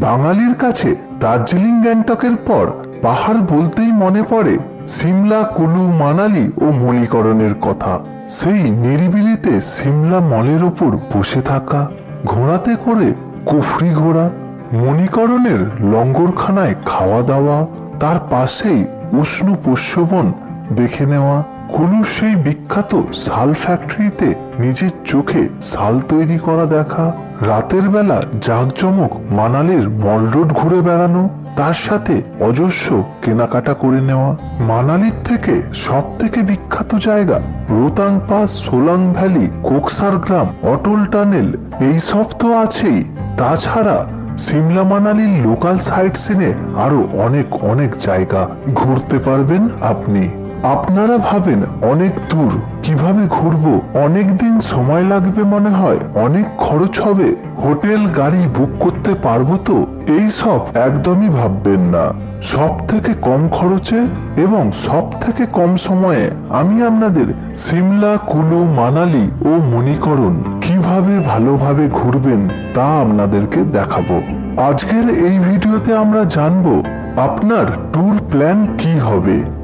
বাঙালির কাছে দার্জিলিং গ্যাংটকের পর পাহাড় বলতেই মনে পড়ে সিমলা, কুলু, মানালি ও মণিকরণের কথা। সেই নিরিবিলিতে সিমলা মলের ওপর বসে থাকা, ঘোড়াতে করে কুফরি ঘোড়া, মণিকরণের লঙ্গরখানায় খাওয়া দাওয়া, তার পাশেই উষ্ণ পোষ্যবন দেখে নেওয়া কুলুর সেই বিখ্যাত শাল ফ্যাক্টরিতে নিজের চোখে শাল তৈরি করা দেখা? রাতের বেলা জাঁকজমক মানালির মল রোড ঘুরে বেড়ানো, তার সাথে অজস্র কেনাকাটা করে নেওয়া। মানালির থেকে সব থেকে বিখ্যাত জায়গা রোতাং পাস সোলাং ভ্যালি, কোকসার গ্রাম, অটল টানেল। এইসব তো আছেই। তাছাড়া সিমলা মানালির লোকাল সাইট সিনে আরও অনেক অনেক জায়গা। ঘুরতে পারবেন আপনি। আপনারা ভাবেন অনেক দূর, কীভাবে ঘুরবো অনেক দিন সময় লাগবে মনে হয়, অনেক খরচ হবে, হোটেল, গাড়ি বুক করতে পারব তো? এই সব একদমই ভাববেন না। সব থেকে কম খরচে এবং সব থেকে কম সময়ে আমি আপনাদের সিমলা, কুলু, মানালি ও মণিকরণ কীভাবে ভালোভাবে ঘুরবেন তা আপনাদেরকে দেখাবো। আজকের এই ভিডিওতে আমরা জানব আপনার ট্যুর প্ল্যান কি হবে।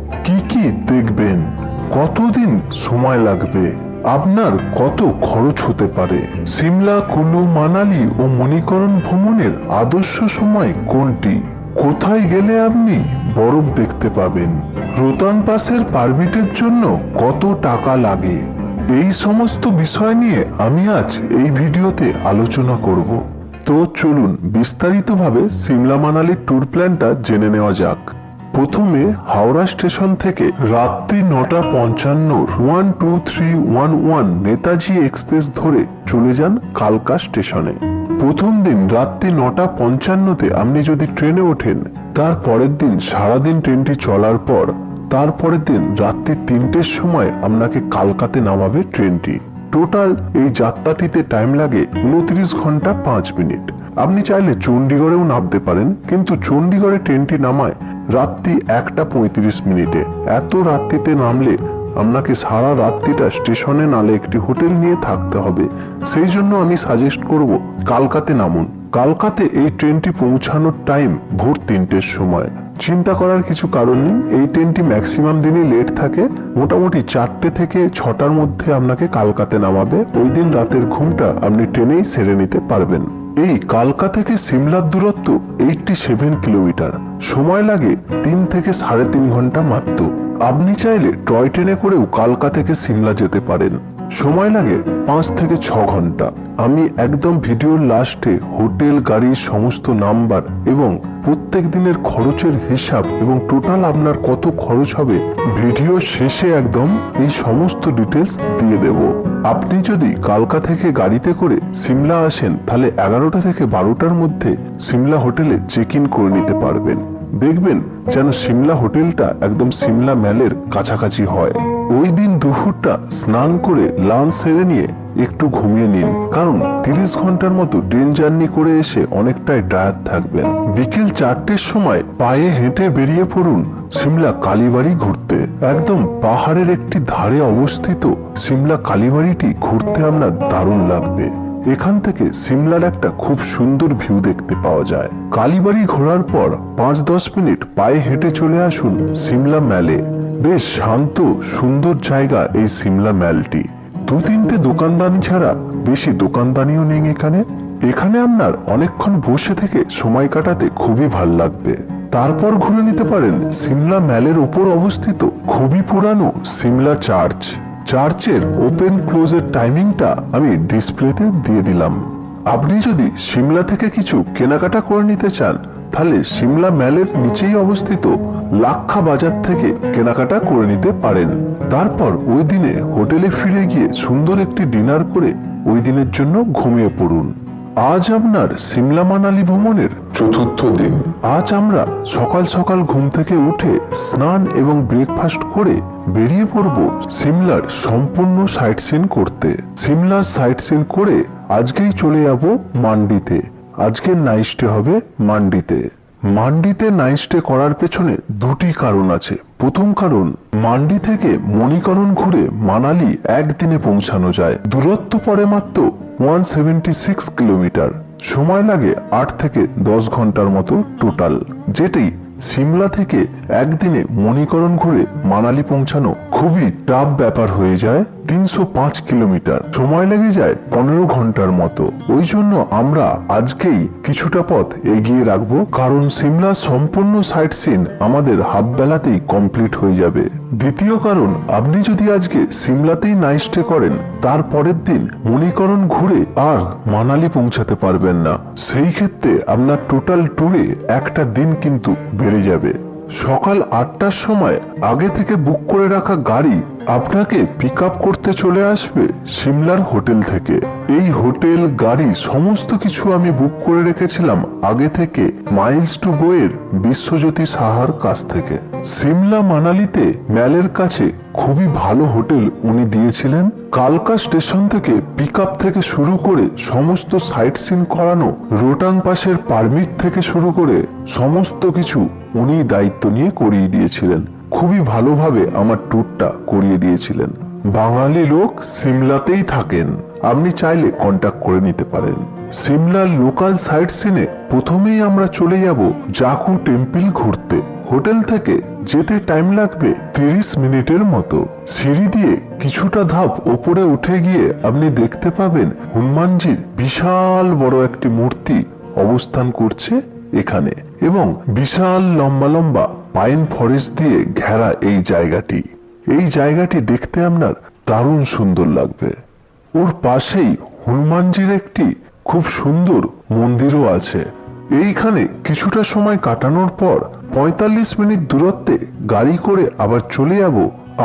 দেখবেন কতদিন সময় লাগবে, আপনার কত খরচ হতে পারে। সিমলা কুলু মানালি ও মণিকরণ ভ্রমণের আদর্শ সময় কোনটি? কোথায় গেলে আপনি বরফ দেখতে পাবেন? রোতাং পাসের পারমিটের জন্য কত টাকা লাগে? এই সমস্ত বিষয় নিয়ে আমি আজ এই ভিডিওতে আলোচনা করব। তো চলুন বিস্তারিতভাবে সিমলা মানালির ট্যুর প্ল্যানটা জেনে নেওয়া যাক। প্রথমে হাওড়া স্টেশন থেকে রাত্রি নটা পঞ্চান্ন, one two three one one Netaji express ধরে চলে যান কালকা স্টেশনে। প্রথম দিন রাত্রি নটা পঞ্চান্নতে আপনি যদি ট্রেনে ওঠেন, তার পরের দিন সারাদিন ট্রেনটি চলার পর তারপরের দিন রাত্রি তিনটের সময় আপনাকে কালকাতে নামাবে ট্রেনটি। টোটাল এই যাত্রাটিতে টাইম লাগে উনত্রিশ ঘণ্টা পাঁচ মিনিট। আপনি চাইলে চণ্ডীগড়েও নামতে পারেন, কিন্তু চণ্ডীগড়ে ট্রেনটি নামায় রাত্রি একটা পঁয়ত্রিশ মিনিটে। এত রাত্রিতে নামলে আপনাকে সারা রাত্রিটা স্টেশনে নালে একটি হোটেল নিয়ে থাকতে হবে। সেই জন্য আমি সাজেস্ট করব, কালকাতে নামুন। কালকাতে এই ট্রেনটি পৌঁছানোর টাইম ভোর তিনটের সময়। চিন্তা করার কিছু কারণ নেই, এই ট্রেনটি ম্যাক্সিমাম দিনই লেট থাকে। মোটামুটি চারটে থেকে ছটার মধ্যে আপনাকে কালকাতে নামাবে। ওই দিন রাতের ঘুমটা আপনি ট্রেনেই সেরে নিতে পারবেন। এই কালকা থেকে সিমলার দূরত্ব এইটটি সেভেন কিলোমিটার। সময় লাগে তিন থেকে সাড়ে তিন ঘণ্টা মাত্র। আপনি চাইলে টয় ট্রেনে করেও কালকা থেকে সিমলা যেতে পারেন। সময় লাগে পাঁচ থেকে ছ ঘণ্টা। আমি একদম ভিডিওর লাস্টে হোটেল গাড়ির সমস্ত নাম্বার এবং প্রত্যেক দিনের খরচের হিসাব এবং টোটাল আপনার কত খরচ হবে ভিডিও শেষে একদম এই সমস্ত ডিটেলস দিয়ে দেব। আপনি যদি কালকা থেকে গাড়িতে করে সিমলা আসেন, তাহলে এগারোটা থেকে বারোটার মধ্যে সিমলা হোটেলে চেক ইন করে নিতে পারবেন। দেখবেন যেন সিমলা হোটেলটা একদম সিমলা ম্যালের কাছাকাছি হয়। ওই দিন দুপুরটা স্নান করে লাঞ্চ সেরে নিয়ে একটু ঘুমিয়ে নিন। কারণ তিরিশ ঘণ্টার মতো ট্রেন জার্নি করে এসে অনেকটাই টায়ার্ড থাকবেন। বিকেল চারটের সময় পায়ে হেঁটে বেরিয়ে পড়ুন সিমলা কালীবাড়ি ঘুরতে। একদম পাহাড়ের একটি ধারে অবস্থিত সিমলা কালীবাড়িটি ঘুরতে আপনার দারুণ লাগবে। এখান থেকে সিমলার একটা খুব সুন্দর ভিউ দেখতে পাওয়া যায়। কালীবাড়ি ঘোরার পর পাঁচ দশ মিনিট পায়ে হেঁটে চলে আসুন সিমলা ম্যালে বেশ শান্ত, সুন্দর জায়গা এই সিমলা ম্যালটি দু তিনটে দোকানদানি ছাড়া বেশি দোকানদানিও নেই এখানে। এখানে আপনার অনেকক্ষণ বসে থেকে সময় কাটাতে খুবই ভালো লাগবে। তারপর ঘুরে নিতে পারেন সিমলা ম্যালের উপর অবস্থিত খুবই পুরানো সিমলা চার্চ চার্চের ওপেন ক্লোজের টাইমিংটা আমি ডিসপ্লেতে দিয়ে দিলাম। আপনি যদি সিমলা থেকে কিছু কেনাকাটা করে নিতে চান তাহলে সিমলা ম্যালের নিচেই অবস্থিত লাক্ষা বাজার থেকে কেনাকাটা করে নিতে পারেন। তারপর ওই দিনে হোটেলে ফিরে গিয়ে সুন্দর একটি ডিনার করে ওই দিনের জন্য ঘুমিয়ে পড়ুন। আজ আপনার সিমলা মানালি ভ্রমণের চতুর্থ দিন। আজ আমরা সকাল সকাল ঘুম থেকে উঠে স্নান এবং ব্রেকফাস্ট করে বেরিয়ে পড়ব সিমলার সম্পূর্ণ সাইট সিন করতে। সিমলার সাইট সিন করে আজকেই চলে যাব মান্ডিতে। আজকের নাইস্টে হবে মান্ডিতে। মান্ডিতে নাইস্টে করার পেছনে দুটি কারণ আছে। প্রথম কারণ, মান্ডি থেকে মণিকরণ ঘুরে মানালি একদিনে পৌঁছানো যায়। দূরত্ব পরে মাত্র ওয়ান সেভেন্টি সিক্স কিলোমিটার। সময় লাগে আট থেকে দশ ঘণ্টার মতো টোটাল যেটি সিমলা থেকে একদিনে মণিকরণ ঘুরে মানালি পৌঁছানো খুবই টাফ ব্যাপার হয়ে যায় তিনশো পাঁচ কিলোমিটার। সময় লেগে যায় পনেরো ঘণ্টার মতো। ওই জন্য আমরা আজকেই কিছুটা পথ এগিয়ে রাখব, কারণ সিমলা সম্পূর্ণ সাইট সিন আমাদের হাফ বেলাতেই কমপ্লিট হয়ে যাবে। দ্বিতীয় কারণ, আপনি যদি আজকে সিমলাতেই নাইট স্টে করেন, তার পরের দিন মণিকরণ ঘুরে আর মানালি পৌঁছাতে পারবেন না। সেই ক্ষেত্রে আপনার টোটাল ট্যুরে একটা দিন কিন্তু বেড়ে যাবে। সকাল আটটার সময় আগে থেকে বুক করে রাখা গাড়ি আপনাকে পিক করতে চলে আসবে সিমলার হোটেল থেকে। এই হোটেল, গাড়ি সমস্ত কিছু আমি বুক করে রেখেছিলাম আগে থেকে মাইলস টু গোয়ের বিশ্বজ্যোতি সাহার কাছ থেকে। সিমলা মানালিতে ম্যালের কাছে খুবই ভালো হোটেল উনি দিয়েছিলেন। কালকা স্টেশন থেকে পিক থেকে শুরু করে সমস্ত সাইট সিন করানো, রোটাং পাসের পারমিট থেকে শুরু করে সমস্ত কিছু উনি দায়িত্ব নিয়ে করিয়ে দিয়েছিলেন। খুবই ভালোভাবে আমার ট্যুরটা করিয়ে দিয়েছিলেন। বাঙালি লোক সিমলাতেই থাকেন। আপনি চাইলে কন্ট্যাক্ট করে নিতে পারেন। সিমলার লোকাল সাইট সিনে প্রথমেই আমরা চলে যাব জাকু টেম্পল ঘুরতে। হোটেল থেকে যেতে টাইম লাগবে তিরিশ মিনিটের মতো। সিঁড়ি দিয়ে কিছুটা ধাপ ওপরে উঠে গিয়ে আপনি দেখতে পাবেন হনুমানজির বিশাল বড় একটি মূর্তি অবস্থান করছে এখানে এবং বিশাল লম্বা লম্বা পাইন ফরেস্ট দিয়ে ঘেরা এই জায়গাটি। এই জায়গাটি দেখতে আপনার দারুণ সুন্দর লাগবে। ওর পাশেই হনুমানজির একটি খুব সুন্দর মন্দিরও আছে। এইখানে কিছুটা সময় কাটানোর পর পঁয়তাল্লিশ মিনিট দূরত্বে গাড়ি করে আবার চলে যাব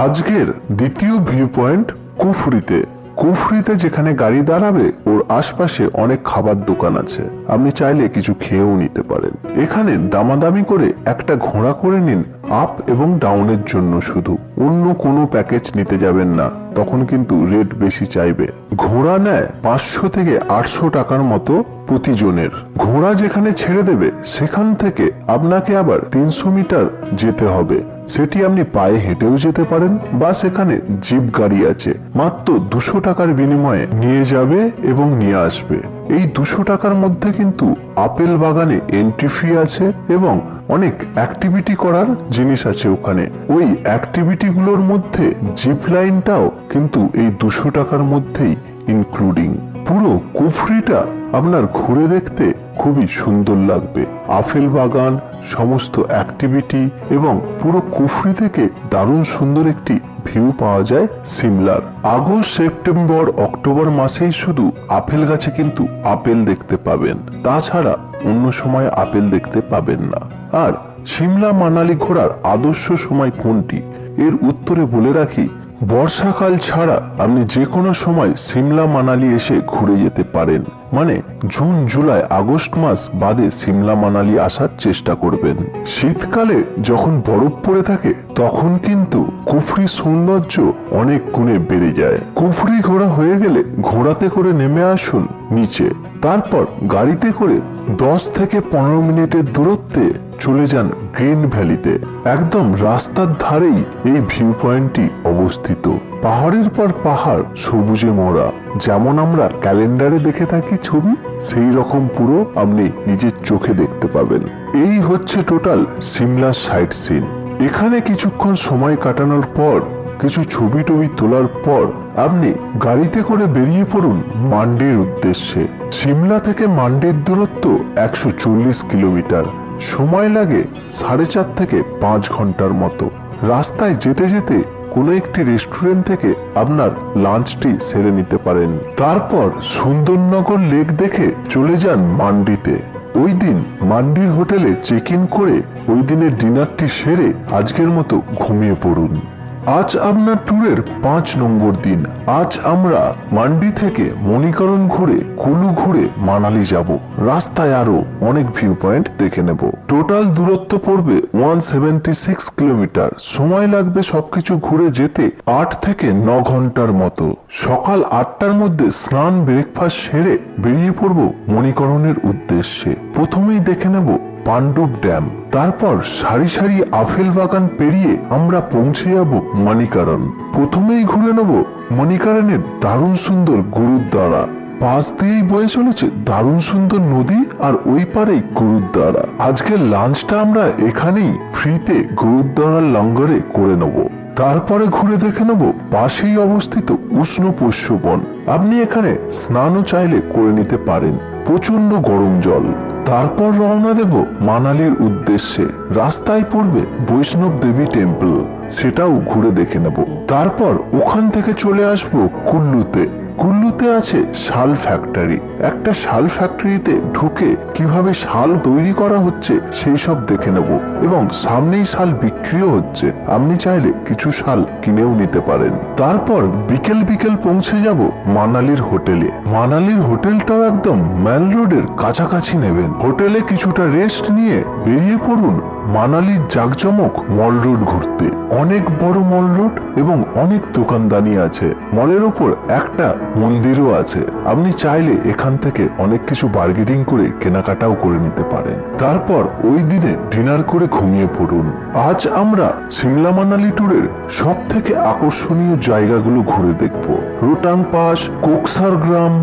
আজকের দ্বিতীয় ভিউ পয়েন্ট কুফরিতে। কুফরিতে যেখানে গাড়ি দাঁড়াবে, ওর আশপাশে অনেক খাবার দোকান আছে। আপনি চাইলে কিছু খেয়েও নিতে পারেন। এখানে দামাদামি করে একটা ঘোড়া করে নিন, আপ এবং ডাউনের জন্য শুধু। অন্য কোনো প্যাকেজ নিতে যাবেন না, তখন কিন্তু রেট বেশি চাইবে। ঘোড়া নেয় পাঁচশো থেকে আটশো টাকার মতো প্রতিজনের। ঘোড়া যেখানে ছেড়ে দেবে, সেখান থেকে আপনাকে আবার তিনশো মিটার যেতে হবে। সেটি আপনি পায়ে হেঁটেও যেতে পারেন বা সেখানে জিপ গাড়ি আছে। মাত্র দুশো টাকার বিনিময়ে নিয়ে যাবে এবং নিয়ে আসবে। এই দুশো টাকার মধ্যে কিন্তু আপেল বাগানে এন্ট্রি ফি আছে এবং অনেক অ্যাক্টিভিটি করার জিনিস আছে ওখানে। ওই অ্যাক্টিভিটিগুলোর মধ্যে জিপ লাইনটাও কিন্তু এই দুশো টাকার মধ্যেই ইনক্লুডিং পুরো কুফরিটা আপনার ঘুরে দেখতে খুবই সুন্দর লাগবে। আপেল বাগান সমস্ত অ্যাক্টিভিটি এবং পুরো কুফরি থেকে দারুণ সুন্দর একটি ভিউ পাওয়া যায় সিমলার। আগস্ট, সেপ্টেম্বর, অক্টোবর মাসেই শুধু আপেল গাছে কিন্তু আপেল দেখতে পাবেন। তাছাড়া অন্য সময় আপেল দেখতে পাবেন না। আর সিমলা মানালি ঘোরার আদর্শ সময় কোনটি? এর উত্তরে বলে রাখি, বর্ষাকাল ছাড়া আপনি যে কোনো সময় সিমলা মানালি এসে ঘুরে যেতে পারেন। মানে জুন, জুলাই, আগস্ট মাস বাদে সিমলা মানালি আসার চেষ্টা করবেন। শীতকালে যখন বরফ পড়ে থাকে, তখন কিন্তু কুফরি সৌন্দর্য অনেক গুণে বেড়ে যায়। কুফরি ঘোড়া হয়ে গেলে ঘোড়াতে করে নেমে আসুন নিচে। তারপর গাড়িতে করে দশ থেকে পনেরো মিনিটের দূরত্বে চলে যান গ্রিন ভ্যালিতে। একদম রাস্তার ধারেই এই ভিউ পয়েন্টটি অবস্থিত। পাহাড়ের পর পাহাড়, সবুজে মোড়া। যেমন আমরা ক্যালেন্ডারে দেখে থাকি ছবি, সেই রকম পুরো আপনি নিজের চোখে দেখতে পাবেন। এই হচ্ছে টোটাল সিমলা সাইট সিন এখানে কিছুক্ষণ সময় কাটানোর পর, কিছু ছবি টবি তোলার পর, আপনি গাড়িতে করে বেরিয়ে পড়ুন মান্ডির উদ্দেশ্যে। সিমলা থেকে মান্ডির দূরত্ব একশো চল্লিশ কিলোমিটার। সময় লাগে সাড়ে চার থেকে পাঁচ ঘণ্টার মতো। রাস্তায় যেতে যেতে কোনো একটি রেস্টুরেন্ট থেকে আপনার লাঞ্চটি সেরে নিতে পারেন। তারপর সুন্দরনগর লেক দেখে চলে যান মান্ডিতে। ওই দিন মান্ডির হোটেলে চেক ইন করে ওই দিনের ডিনারটি সেরে আজকের মতো ঘুমিয়ে পড়ুন। আজ আপনার ট্যুরের পাঁচ নম্বর দিন। আজ আমরা মান্ডি থেকে মণিকরণ ঘুরে কুলু ঘুরে মানালি যাব। রাস্তায় আরও অনেক ভিউ পয়েন্ট দেখে নেব। টোটাল দূরত্ব পড়বে ওয়ান সেভেন্টি সিক্স কিলোমিটার সময় লাগবে সবকিছু ঘুরে যেতে আট থেকে ন ঘণ্টার মতো। সকাল আটটার মধ্যে স্নান ব্রেকফাস্ট সেরে বেরিয়ে পড়ব মণিকরণের উদ্দেশ্যে। প্রথমেই দেখে নেব পাণ্ডব ড্যাম। তারপর সারি সারি আপেল বাগান পেরিয়ে আমরা পৌঁছে যাব মণিকারণ প্রথমেই ঘুরে নেব মণিকারণের দারুণ সুন্দর গুরুদ্বারা। পাশ দিয়েই বয়ে চলেছে দারুণ সুন্দর নদী আর ওই পারেই গুরুদ্বারা। আজকের লাঞ্চটা আমরা এখানেই ফ্রিতে গুরুদ্বারার লঙ্গরে করে নেব। তারপরে ঘুরে দেখে নেব পাশেই অবস্থিত উষ্ণ পোষ্য বন আপনি এখানে স্নানও চাইলে করে নিতে পারেন। প্রচণ্ড গরম জল। তারপর রওনা দেব মানালির উদ্দেশ্যে। রাস্তায় পড়বে বৈষ্ণব দেবী টেম্পল সেটাও ঘুরে দেখে নেব। তারপর ওখান থেকে চলে আসব কুল্লুতে। কুল্লুতে আছে শাল ফ্যাক্টরি একটা শাল ফ্যাক্টরিতে ঢুকে কীভাবে শাল তৈরি করা হচ্ছে সেই সব দেখে নেব এবং সামনেই শাল বিক্রিও হচ্ছে। আপনি চাইলে কিছু শাল কিনেও নিতে পারেন। তারপর বিকেল বিকেল পৌঁছে যাব মানালির হোটেলে। মানালির হোটেলটাও একদম ম্যাল রোডের কাছাকাছি নেবেন। হোটেলে কিছুটা রেস্ট নিয়ে বেরিয়ে পড়ুন মানালির জাকজমক মল রোড ঘুরতে। অনেক বড় মল রোড এবং অনেক দোকানদানি আছে। মলের ওপর একটা মন্দিরও আছে। আপনি চাইলে এখান থেকে অনেক কিছু বার্গেনিং করে কেনাকাটাও করে নিতে পারেন। তারপর ওই দিনে ডিনার করে ঘুমিয়ে পড়ুন। আজ আমরা সিমলা মানালি ট্যুরের সব থেকে আকর্ষণীয় জায়গাগুলো ঘুরে দেখব। রোটাং পাস, কোকসার গ্রাম,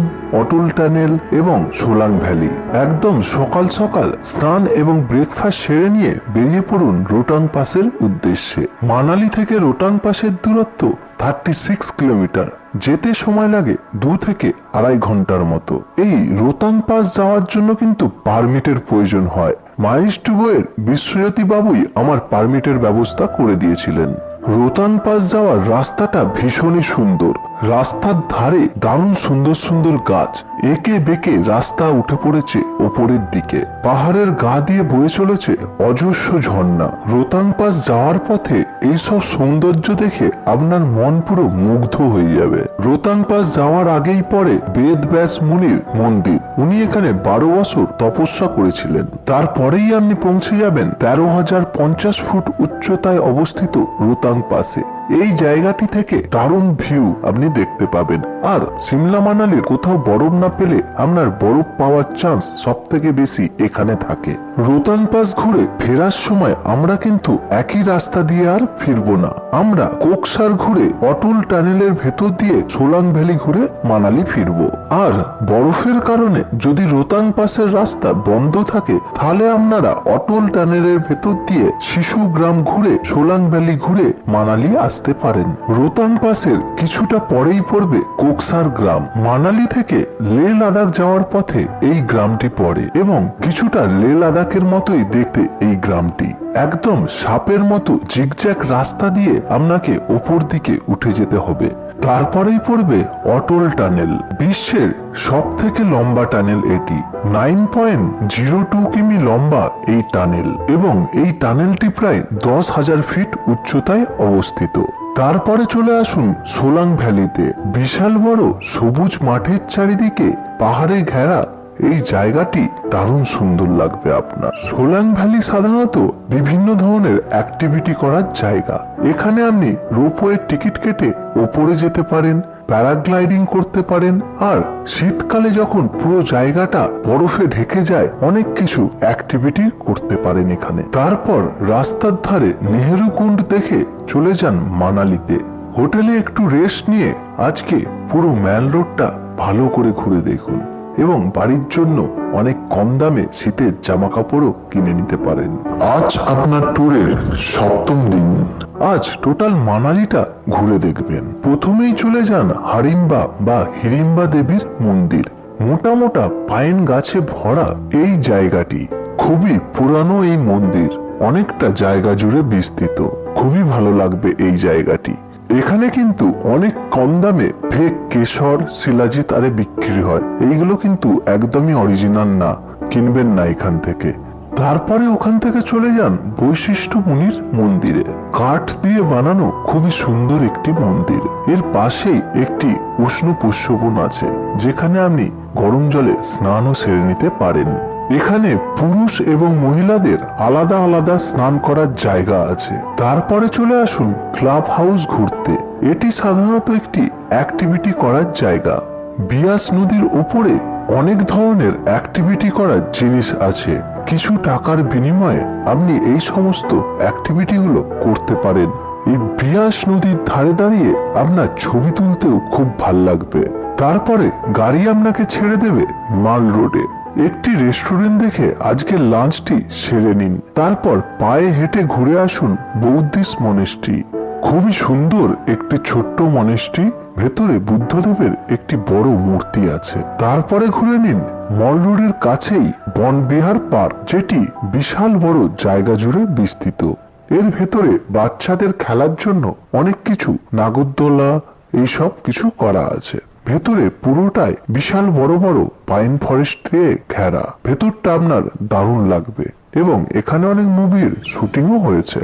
অটল টানেল এবং সোলাং ভ্যালি। একদম সকাল সকাল স্নান এবং ব্রেকফাস্ট সেরে নিয়ে বেরিয়ে পড়ুন রোটাং পাসের উদ্দেশ্যে। মানালি থেকে রোটাং পাসের দূরত্ব থার্টি সিক্স কিলোমিটার যেতে সময় লাগে দু থেকে আড়াই ঘণ্টার মতো। এই রোতাং পাস যাওয়ার জন্য কিন্তু পারমিটের প্রয়োজন হয়। মাইস টুগোয়ের বিশ্বজ্যোতি বাবুই আমার পারমিটের ব্যবস্থা করে দিয়েছিলেন। রোতাং পাস যাওয়ার রাস্তাটা ভীষণই সুন্দর। রাস্তার ধারে দারুণ সুন্দর সুন্দর গাছ। একে বেঁকে রাস্তা উঠে পড়েছে ওপরের দিকে। পাহাড়ের গা দিয়ে বয়ে চলেছে অজস্র ঝর্ণা। রোতাং পাস যাওয়ার পথে এইসব সৌন্দর্য দেখে আপনার মন পুরো মুগ্ধ হয়ে যাবে। রোতাং পাস যাওয়ার আগেই পরে বেদ ব্যাস মুনির মন্দির। উনি এখানে বারো বছর তপস্যা করেছিলেন। তারপরেই আপনি পৌঁছে যাবেন তেরো হাজার পঞ্চাশ ফুট উচ্চতায় অবস্থিত রোতাং পাসে। এই জায়গাটি থেকে দারুণ ভিউ আপনি দেখতে পাবেন। আর সিমলা মানালির কোথাও বরফ না পেলে আপনার বরফ পাওয়ার চান্স সব থেকে বেশি এখানে থাকে। রোতাং পাস ঘুরে ফেরার সময় আমরা কিন্তু একই রাস্তা দিয়ে আর ফিরবো না। আমরা কোকসার ঘুরে অটল টানেলের ভেতর দিয়ে সোলাং ভ্যালি ঘুরে মানালি ফিরবো। আর বরফের কারণে যদি রোতাং পাসের রাস্তা বন্ধ থাকে, তাহলে আপনারা অটল টানেলের ভেতর দিয়ে শিশু গ্রাম ঘুরে সোলাং ভ্যালি ঘুরে মানালি আসতে পারেন। রোতাং পাসের কিছুটা পরেই পড়বে কোকসার গ্রাম। মানালি থেকে লে লাদাখ যাওয়ার পথে এই গ্রামটি পড়ে এবং কিছুটা লে লাদাখের মতোই দেখতে এই গ্রামটি। একদম সাপের মতো জিগজ্যাক রাস্তা দিয়ে আপনাকে ওপর দিকে উঠে যেতে হবে। তারপরেই পড়বে অটল টানেল। বিশ্বের সব থেকে লম্বা টানেল এটি। নাইন পয়েন্ট জিরো টু কিমি লম্বা এই টানেল এবং এই টানেলটি প্রায় দশ হাজার ফিট উচ্চতায় অবস্থিত। তারপরে চলে আসুন সোলাং ভ্যালিতে। বিশাল বড় সবুজ মাঠের চারিদিকে পাহাড়ে ঘেরা এই জায়গাটি দারুণ সুন্দর লাগবে আপনার। সোলাং ভ্যালি সাধারণত বিভিন্ন ধরনের অ্যাক্টিভিটি করার জায়গা। এখানে আপনি রোপওয়ের টিকিট কেটে ওপরে যেতে পারেন, প্যারাগ্লাইডিং করতে পারেন, আর শীতকালে যখন পুরো জায়গাটা বরফে ঢেকে যায়, অনেক কিছু অ্যাক্টিভিটি করতে পারেন এখানে। তারপর রাস্তার ধারে নেহেরু কুণ্ড দেখে চলে যান মানালিতে। হোটেলে একটু রেস্ট নিয়ে আজকে পুরো ম্যাল রোডটা ভালো করে ঘুরে দেখুন। এবং বাড়ির জন্য অনেক কম দামে শীতের জামা কাপড়ও কিনে নিতে পারেন। আজ আপনার ট্যুরের সপ্তম দিন। আজ টোটাল মানালিটা ঘুরে দেখবেন। প্রথমেই চলে যান হারিম্বা বা হিরিম্বা দেবীর মন্দির। মোটা মোটা পাইন গাছে ভরা এই জায়গাটি খুবই পুরানো এই মন্দির। অনেকটা জায়গা জুড়ে বিস্তৃত। খুবই ভালো লাগবে এই জায়গাটি। এখানে কিন্তু অনেক কম দামে ফেক কেশর, শিলাজিৎ আরে বিক্রি হয়। এইগুলো কিন্তু একদমই অরিজিনাল না, কিনবেন না এখান থেকে। তারপরে ওখান থেকে চলে যান বৈশিষ্ট্য মুনির মন্দিরে। কাঠ দিয়ে বানানো খুবই সুন্দর একটি মন্দির। এর পাশেই একটি উষ্ণ পুষ্যবন আছে, যেখানে আপনি গরম জলে স্নানও সেরে নিতে পারেন। এখানে পুরুষ এবং মহিলাদের আলাদা আলাদা স্নান করার জায়গা আছে। তারপরে চলে আসুন ক্লাব হাউস ঘুরতে। এটি সাধারণত একটি অ্যাক্টিভিটি করার জায়গা। বিয়াস নদীর উপরে অনেক ধরনের অ্যাক্টিভিটি করার জিনিস আছে। কিছু টাকার বিনিময়ে আপনি এই সমস্ত অ্যাক্টিভিটিগুলো করতে পারেন। এই বিয়াস নদীর ধারে দাঁড়িয়ে আপনার ছবি তুলতেও খুব ভালো লাগবে। তারপরে গাড়ি আপনাকে ছেড়ে দেবে মাল রোডে। একটি রেস্টুরেন্ট দেখে আজকের লাঞ্চটি সেরে নিন। তারপর পায়ে হেঁটে ঘুরে আসুন বৌদ্ধিস্ট মনেস্ট্রি খুবই সুন্দর একটি ছোট্ট মনেস্ট্রি ভেতরে বুদ্ধদেবের একটি বড় মূর্তি আছে। তারপরে ঘুরে নিন মল রোডের কাছেই বনবিহার পার্ক, যেটি বিশাল বড় জায়গা জুড়ে বিস্তৃত। এর ভেতরে বাচ্চাদের খেলার জন্য অনেক কিছু, নাগরদোলা, এইসব কিছু করা আছে। ভেতরে পুরোটাই বিশাল বড় বড় পাইন ফরেস্ট দিয়ে ঘেরা। ভেতরটা আপনার দারুণ লাগবে এবং এখানে অনেক মুভির শুটিংও হয়েছে।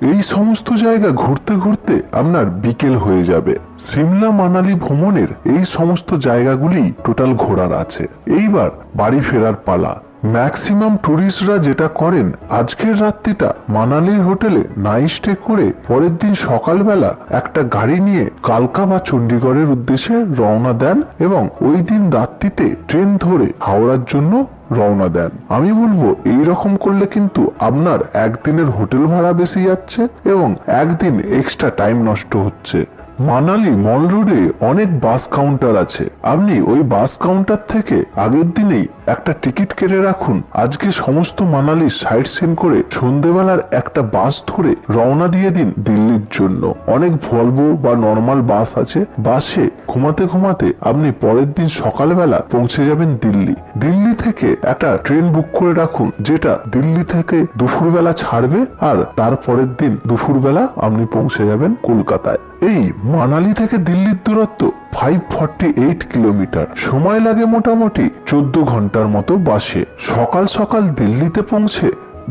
এই সমস্ত জায়গা ঘুরতে ঘুরতে আপনার বিকেল হয়ে যাবে। সিমলা মানালি ভ্রমণের এই সমস্ত জায়গাগুলি টোটাল ঘোরার আছে। এইবার বাড়ি ফেরার পালা। ম্যাক্সিমাম ট্যুরিস্টরা যেটা করেন আজকের রাত্রিটা মানালির হোটেলে নাইট স্টে করে পরের দিন সকালবেলা একটা গাড়ি নিয়ে কালকা বা চণ্ডীগড়ের উদ্দেশ্যে রওনা দেন এবং ওই দিন রাত্রিতে ট্রেন ধরে হাওড়ার জন্য রওনা দেন। আমি বলব এই রকম করলে কিন্তু আপনার একদিনের হোটেল ভাড়া বেশি যাচ্ছে এবং একদিন এক্সট্রা টাইম নষ্ট হচ্ছে। মানালি মল রোডে অনেক বাস কাউন্টার আছে। আপনি ওই বাস কাউন্টার থেকে আগের দিনেই একটা টিকিট কেটে রাখুন। আজকে সমস্ত মানালি সাইট সিন করে সন্ধেবেলার একটা বাস ধরে রওনা দিয়ে দিন দিল্লির জন্য। অনেক ভলভো বা নর্মাল বাস আছে। বাসে ঘুমাতে ঘুমাতে আপনি পরের দিন সকালবেলা পৌঁছে যাবেন দিল্লি। দিল্লি থেকে একটা ট্রেন বুক করে রাখুন, যেটা দিল্লি থেকে দুপুরবেলা ছাড়বে আর তারপরের দিন দুপুরবেলা আপনি পৌঁছে যাবেন কলকাতায়। এই মানালি থেকে দিল্লির দূরত্ব ফাইভ ফর্টি এইট কিলোমিটার। সময় লাগে মোটামুটি চোদ্দ ঘণ্টার মতো বাসে। সকাল সকাল দিল্লিতে পৌঁছে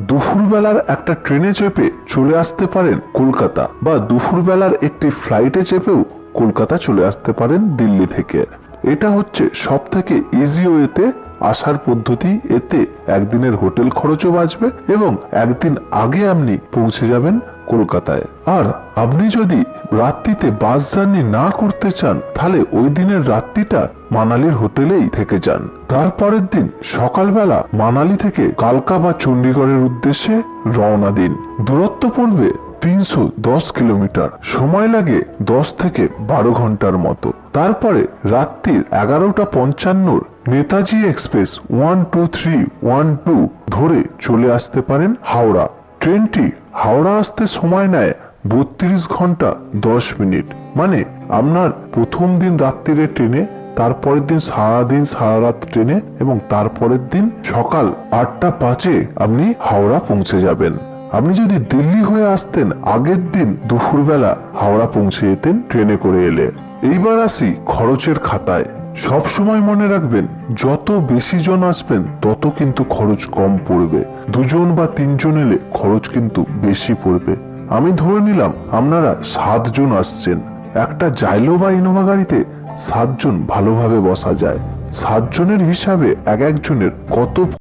দুপুরবেলার একটা ট্রেনে চেপে চলে আসতে পারেন কলকাতা বা দুপুরবেলার একটি ফ্লাইটে চেপেও কলকাতা চলে আসতে পারেন দিল্লি থেকে। এটা হচ্ছে সব থেকে ইজি ওয়েতে আসার পদ্ধতি। এতে একদিনের হোটেল খরচও বাঁচবে এবং একদিন আগে আপনি পৌঁছে যাবেন কলকাতায়। আর আপনি যদি রাত্রিতে বাস জার্নি না করতে চান, তাহলে ওই দিনের রাত্রিটা মানালির হোটেলেই থেকে যান। তারপরের দিন সকালবেলা মানালি থেকে কালকা বা চণ্ডীগড়ের উদ্দেশ্যে রওনা দিন। দূরত্ব পড়বে তিনশো দশ কিলোমিটার। সময় লাগে দশ থেকে বারো ঘণ্টার মতো। তারপরে রাত্রির এগারোটা পঞ্চান্নর Netaji express one two three one two ধরে চলে আসতে পারেন হাওড়া। ট্রেনটি হাওড়া আসতে সময় নেয় বত্রিশ ঘণ্টা দশ মিনিট। মানে আপনার প্রথম দিন রাত্রিরে ট্রেনে, তারপরের দিন সারাদিন সারা রাত ট্রেনে এবং তারপরের দিন সকাল আটটা পাঁচে আপনি হাওড়া পৌঁছে যাবেন। আপনি যদি দিল্লি হয়ে আসতেন, আগের দিন দুপুরবেলা হাওড়া পৌঁছে যেতেন ট্রেনে করে এলে। এইবার আসি খরচের খাতায়। সব সময় মনে রাখবেন, যত বেশি জন আসবেন, তত কিন্তু খরচ কম পড়বে। দুজন বা তিনজন এলে খরচ কিন্তু বেশি পড়বে। আমি ধরে নিলাম, আপনারা সাতজন আসছেন। একটা জাইলো বা ইনোভা গাড়িতে সাতজন ভালোভাবে বসা যায়। সাতজনের হিসাবে এক একজনের কত